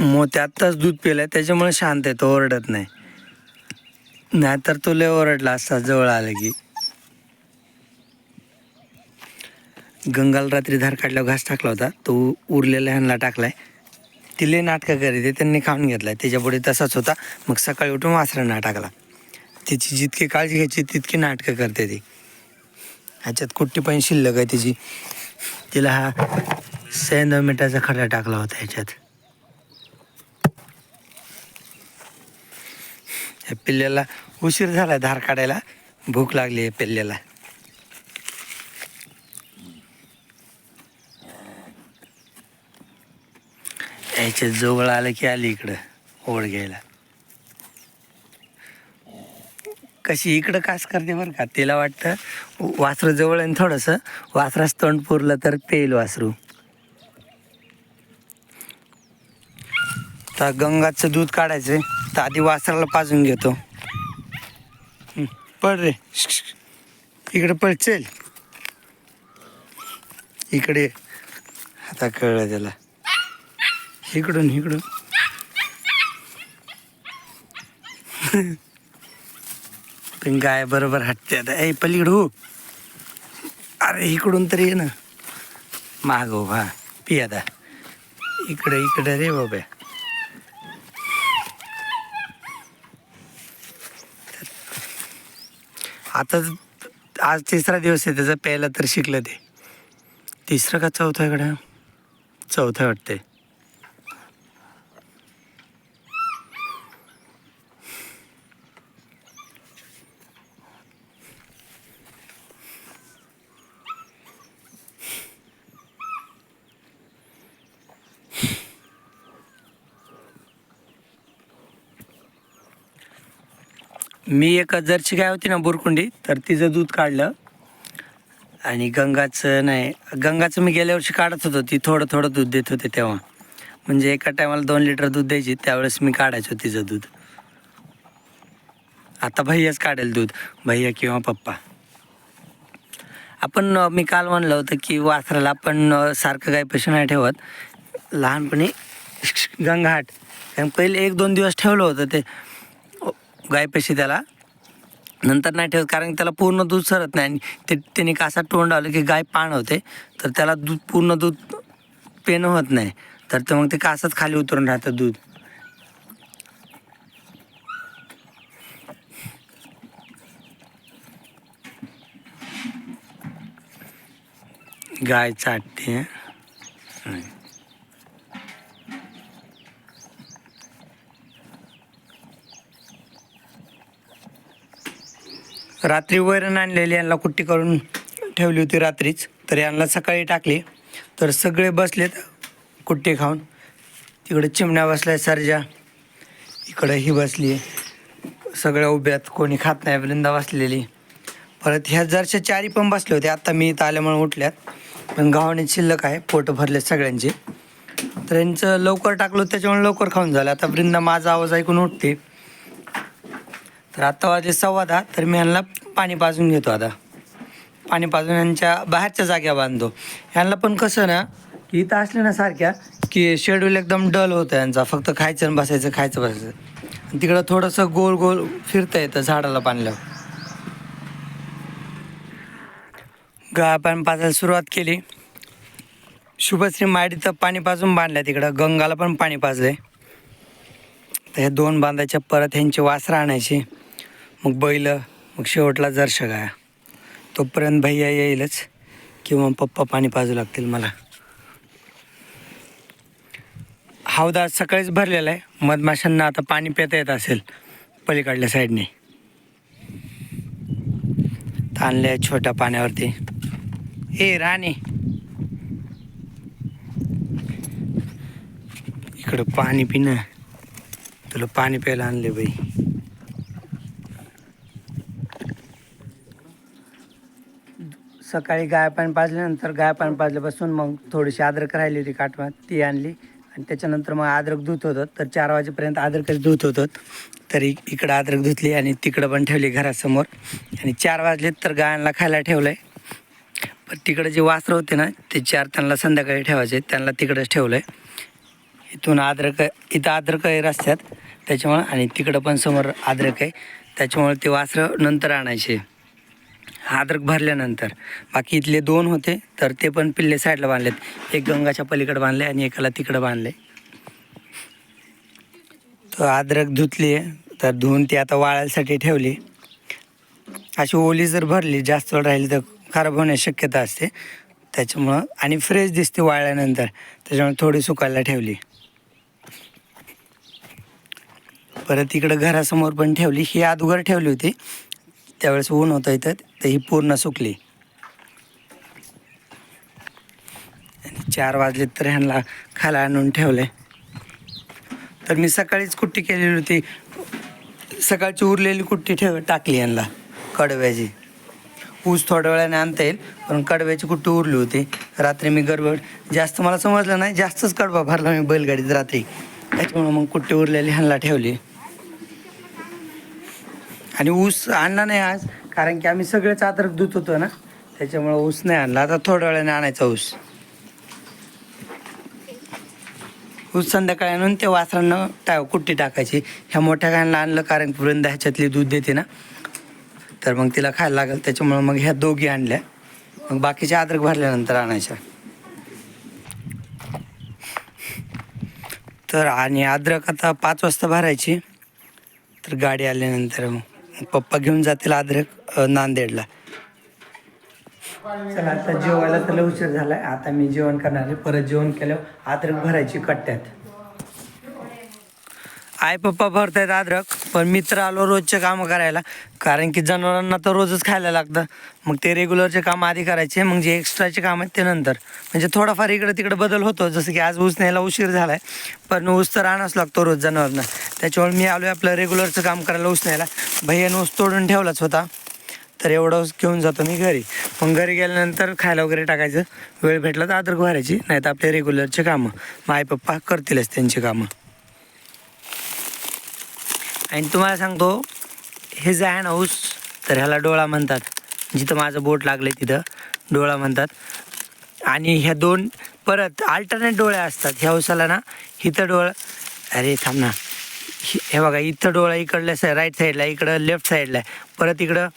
मग आत्ताच दूध पिलंय त्याच्यामुळे शांत आहे तो ओरडत नाही. नाहीतर तो लय ओरडला असता जवळ आलं की. गंगाला रात्री धार काढल्यावर घास टाकला होता तो उरलेला ह्यांना टाकलाय. ती नाटकं करीत त्यांनी खाऊन घेतलाय. त्याच्यापुढे तसाच होता मग सकाळी उठून वासरांना टाकला. तिची जितकी काळजी घ्यायची तितकी नाटकं करते ती. ह्याच्यात कुट्टी पण शिल्लक आहे तिची. तिला हा सैंदव मिठाचा खडा टाकला होता ह्याच्यात. या पिल्ल्याला उशीर झाला धार काढायला. भूक लागली आहे पिल्ल्याला. याच्या जवळ आलं की आली इकडं ओढ घ्यायला. कशी इकडं कास करते बरं का? तिला वाटतं वासरू जवळ आहे थोडंसं. वासरास तोंड पुरलं तर पेल वासरू. आता गंगाचं दूध काढायचं तर आधी वासराला पाजून घेतो. पड रे. इकडे पड चल. इकडे आता कळलं त्याला. इकडून इकडून. पण गाय बरोबर हटते आता. ए पलीकडे हो. अरे इकडून तरी ये ना. माग हो पिया पी इकडे इकडे रे बाबा. आता आज तिसरा दिवस आहे त्याचा प्यायला तर शिकलं ते. तिसरं का चौथा इकडं चौथं वाटते मी एक जर्सी गाय होती ना बुरकुंडी तर तिचं दूध काढलं. आणि गंगाचं नाही गंगाचं मी गेल्या वर्षी काढत होतो ती थोडं थोडं दूध देत होते तेव्हा. म्हणजे एका टायमाला दोन लिटर दूध द्यायची त्यावेळेस मी काढायचो तिचं दूध. आता भैयाच काढेल दूध भैया किंवा पप्पा. आपण मी काल म्हणलं होतं की वासराला आपण सारखं काही पैसे नाही ठेवत. लहानपणी गंगाहाट. कारण पहिले एक दोन दिवस ठेवलं होतं ते. गायपाशी त्याला. नंतर नाही ठेवत कारण त्याला पूर्ण दूध सरत नाही. आणि ते त्याने कासा तोंड आलं की गाय पाण होते. तर त्याला दूध पूर्ण दूध पेनं होत नाही. तर ते मग ते कासाच खाली उतरून राहतं दूध. गाय चाटते. रात्री वैरण आणलेली यांना कुट्टी करून ठेवली होती रात्रीच. तर यांना सकाळी टाकली. तर सगळे बसलेत कुट्टी खाऊन. तिकडे चिमण्या बसल्या सरजा. इकडं ही बसली सगळ्या उभ्यात कोणी खात नाही वृंदा बसलेली. परत ह्या जरशा चारी पण बसले होते. आत्ता मी इथं आल्यामुळे उठल्यात. पण गावाने शिल्लक आहे पोट भरले सगळ्यांचे. तर यांचं लवकर टाकलं त्याच्यामुळे लवकर खाऊन झालं. आता वृंदा माझा आवाज ऐकून उठते. तर आता वाजले सव्वा दहा तर मी ह्यांना पाणी पाजून घेतो आता. पाणी पाजून यांच्या बाहेरच्या जाग्या बांधतो. यांना पण कसं ना की इथं असले ना सारख्या की शेड्यूल एकदम डल होतं यांचा फक्त खायचं आणि बसायचं खायचं बसायचं. आणि तिकडं थोडंसं गोल गोल फिरता येतं झाडाला बांधल्यावर गाय पाणी पाजायला सुरुवात केली. शुभश्री माडीचं पाणी पाजून बांधलं तिकडं. गंगाला पण पाणी पाजलंय. तर हे दोन बांधायच्या परत ह्यांची वासरं आणायची. मग बैल मग शेवटला जरशा गाया. तोपर्यंत भैया येईलच किंवा पप्पा पाणी पाजू लागतील मला. हौदा आज सकाळीच भरलेला आहे. मधमाशांना आता पाणी पिता येत असेल पलीकडल्या साईडने. ताणले आहे छोट्या पाण्यावरती. ए राणे. इकडं पाणी पिणं. तुला पाणी प्यायला आणले बाई. सकाळी गाय पाणी पाजल्यानंतर गाय पाणी पाजल्यापासून मग थोडीशी अद्रक राहिली होती काठवात ती आणली. आणि त्याच्यानंतर मग अद्रक धुत होतं. तर चार वाजेपर्यंत अद्रकच धुत होतं तर इकडं अद्रक धुतली आणि तिकडं पण ठेवली घरासमोर. आणि चार वाजले तर गायांना खायला ठेवलं आहे पण तिकडं जे वासरं होते ना ते चार त्यांना संध्याकाळी ठेवायचे. त्यांना तिकडंच ठेवलं आहे इथून अद्रक इथं अद्रक आहे रस्त्यात. त्याच्यामुळं आणि तिकडं पण समोर अद्रक आहे. त्याच्यामुळे ते वासरं नंतर आणायचे. अद्रक भरल्यानंतर. बाकी इथले दोन होते तर ते पण पिल्ले साईडला बांधलेत. एक गंगाच्या पलीकडे बांधले आणि एकाला तिकडं बांधले तर अद्रक धुतली आहे तर धुवून ती आता वाळायसाठी ठेवली. अशी ओली जर भरली जास्त वेळ राहिली तर खराब होण्याची शक्यता असते. त्याच्यामुळं आणि फ्रेश दिसते वाळल्यानंतर त्याच्यामुळे थोडी सुकायला ठेवली. परत इकडं घरासमोर पण ठेवली. ही अगोदर ठेवली होती. त्यावेळेस ऊन होतं इथं तर ही पूर्ण सुकली. आणि चार वाजले तर ह्यांना खाला आणून ठेवले तर मी सकाळीच कुट्टी केलेली होती. सकाळची उरलेली कुट्टी ठेव टाकली यांना कडव्याची. ऊस थोड्या वेळाने आणता येईल पण कडव्याची कुट्टी उरली होती. रात्री मी गडबड जास्त मला समजलं नाही जास्तच कडवा भरला मी बैलगाडीत रात्री. त्याच्यामुळं मग कुट्टी उरलेली ह्यांना ठेवली. आणि ऊस आणला नाही आज कारण की आम्ही सगळेच अद्रक धुत होतो ना त्याच्यामुळं ऊस नाही आणला. आता थोड्या वेळाने आणायचा ऊस. ऊस संध्याकाळी आणून ते वासरांना टा कुट्टी टाकायची. ह्या मोठ्या गायला आणलं कारण वृंद ह्याच्यातली दूध देते ना. तर मग तिला खायला लागेल. त्याच्यामुळं मग ह्या दोघी आणल्या. मग बाकीच्या अद्रक भरल्यानंतर आणायच्या. तर आणि अद्रक आता पाच वाजता भरायची. तर गाडी आल्यानंतर मग. पप्पा घेऊन जातील अद्रक नांदेडला. चला आता जेवायला तर उशीर झालाय. आता मी जेवण करणार आहे. परत जेवण केल्यावर अद्रक भरायची कट्ट्यात. आई पप्पा भरतायत अद्रक पण मित्र आलो रोजचे कामं करायला. कारण की जनावरांना तर रोजच खायला लागतं. मग ते रेग्युलरचे कामं आधी करायचे मग जे एक्स्ट्राचे काम आहेत ते नंतर. म्हणजे थोडाफार इकडं तिकडं बदल होतो जसं की आज ऊस न्यायला उशीर झाला आहे पण ऊस तर आणाच लागतो रोज जनावरांना. त्याच्यामुळे मी आलो आहे आपलं रेग्युलरचं काम करायला ऊस न्यायला. भैयानं ऊस तोडून ठेवलाच होता. तर एवढं घेऊन जातो मी घरी. मग घरी गेल्यानंतर खायला वगैरे टाकायचं. वेळ भेटला तर आदर भरायची नाही तर आपले रेग्युलरचे कामं. मग आई पप्पा करतीलच त्यांची कामं. आणि तुम्हाला सांगतो हे जे आहे ना तर ह्याला डोळा म्हणतात. जिथं माझं बोट लागलं आहे तिथं डोळा म्हणतात. आणि ह्या दोन परत अल्टरनेट डोळे असतात. ह्या ऊसाला ना इथं डोळा अरे थांब ना. हे बघा इथं डोळा इकडल्या सा राईट साईडला इकडं लेफ्ट साईडला आहे परत इकडं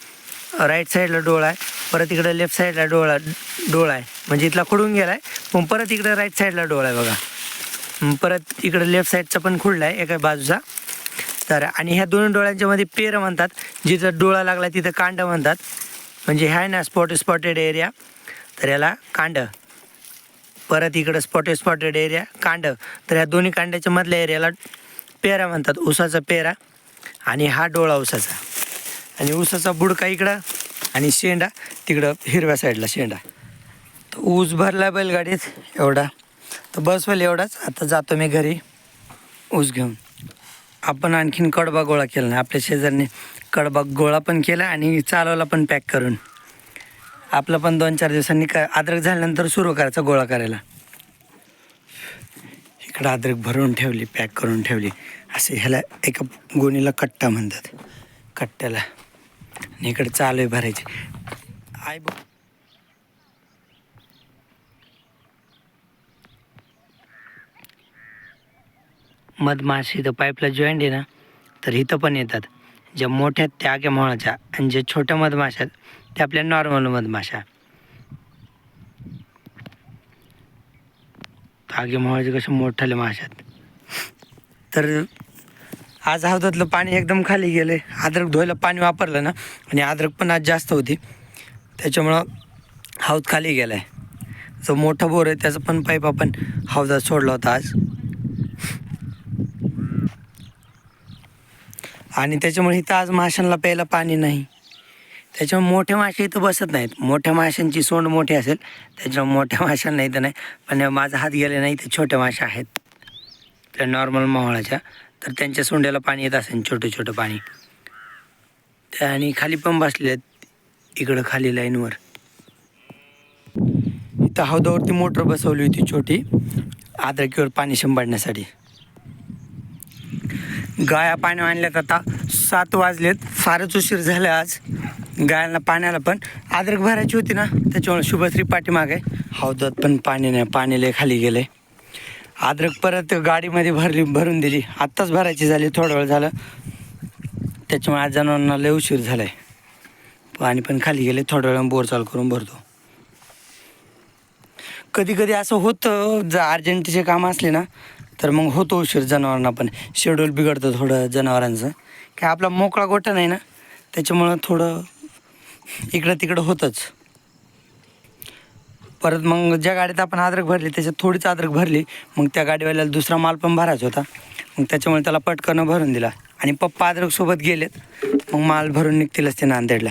राईट साईडला डोळा आहे. परत इकडं लेफ्ट साईडला डोळा डोळा आहे. म्हणजे इथला खुडून गेला आहे पण परत इकडं राईट साईडला डोळा आहे बघा. परत इकडं लेफ्ट साईडचा पण खुडला आहे एका बाजूचा. तर आणि ह्या दोन डोळ्यांच्या मध्ये पेर म्हणतात जिथं डोळा लागला तिथं कांड म्हणतात. म्हणजे ह्या आहे ना स्पॉट स्पॉटेड एरिया तर याला कांड. परत इकडं स्पॉट स्पॉटेड एरिया कांड. तर ह्या दोन्ही कांड्याच्या मधल्या एरियाला पेरा म्हणतात उसाचा पेरा. आणि हा डोळा उसाचा आणि उसाचा बुडका इकडं आणि शेंडा तिकडं हिरव्या साईडला शेंडा. तर ऊस भरला बैलगाडीत एवढा. तर बस वेळ एवढाच. आता जातो मी घरी. ऊस घेऊन. आपण आणखीन कडबा गोळा केला नाही. आपल्या शेजारने कडबा गोळा पण केला आणि चालवला पण पॅक करून. आपलं पण दोन चार दिवसांनी का अद्रक झाल्यानंतर सुरू करायचा गोळा करायला. इकडं अद्रक भरून ठेवली पॅक करून ठेवली. असे ह्याला एका गोणीला कट्टा म्हणतात. कट्ट्याला. आणि इकडे चालू आहे भरायची. आय मधमाशी इथं पाईपला जॉईंट आहे ना तर इथं पण येतात. ज्या मोठ्या आहेत त्या आग्या मोळाच्या आणि ज्या छोट्या मधमाशा आहेत त्या आपल्या नॉर्मल मधमाशा. आगे मोळाचे कसे मोठाले माशा आहेत. तर आज हौदातलं पाणी एकदम खाली गेले अद्रक धुवायला पाणी वापरलं ना आणि अद्रक पण आज जास्त होती. त्याच्यामुळं हौद खाली गेला आहे जो मोठा बोर आहे त्याचा पण पाईप आपण हौदात सोडला होता आज. आणि त्याच्यामुळे इथं आज माशांना प्यायला पाणी नाही. त्याच्यामुळे मोठे मासे इथं बसत नाहीत. मोठ्या माशांची सोंड मोठी असेल त्याच्यामुळे मोठ्या माशांना इथं नाही. पण माझा हात गेले नाही ते छोट्या मासे आहेत. त्या नॉर्मल मावळाच्या. तर त्यांच्या सोंड्याला पाणी येत असेल छोटं छोटं पाणी. त्या आणि खाली पण बसले आहेत. इकडं खाली लाईनवर. इथं हौदावरती मोटर बसवली होती छोटी. आद्रकीवर पाणी शिंपडण्यासाठी. गाया पाणी आणल्यात आता. सात वाजलेत. फारच उशीर झाला आज. गायांना पाण्याला पण अद्रक भरायची होती ना त्याच्यामुळे शुभश्री पाठीमागे. हौदात पण पाणी नाही. पाणी लय खाली गेले अद्रक परत गाडीमध्ये भरली भरून दिली. आत्ताच भरायची झाली थोडा वेळ झालं. त्याच्यामुळे आज जनावरांना लय उशीर झाला आहे पाणी पण खाली गेले थोड्या वेळा बोर चालू करून भरतो. कधी कधी असं होतं जर अर्जंटचे काम असले ना तर मग होतो उशीर जनावरांना पण. शेड्यूल बिघडतं थोडं जनावरांचं. काय आपला मोकळा गोठा नाही ना? त्याच्यामुळं थोडं इकडं तिकडं होतंच. परत मग ज्या गाडीत आपण अद्रक भरली त्याच्यात थोडीच अद्रक भरली मग त्या गाडीवाल्याला दुसरा माल पण भरायचा होता. मग त्याच्यामुळे त्याला पटकन भरून दिला. आणि पप्पा अद्रक सोबत गेलेत. मग माल भरून निघतीलच ते नांदेडला.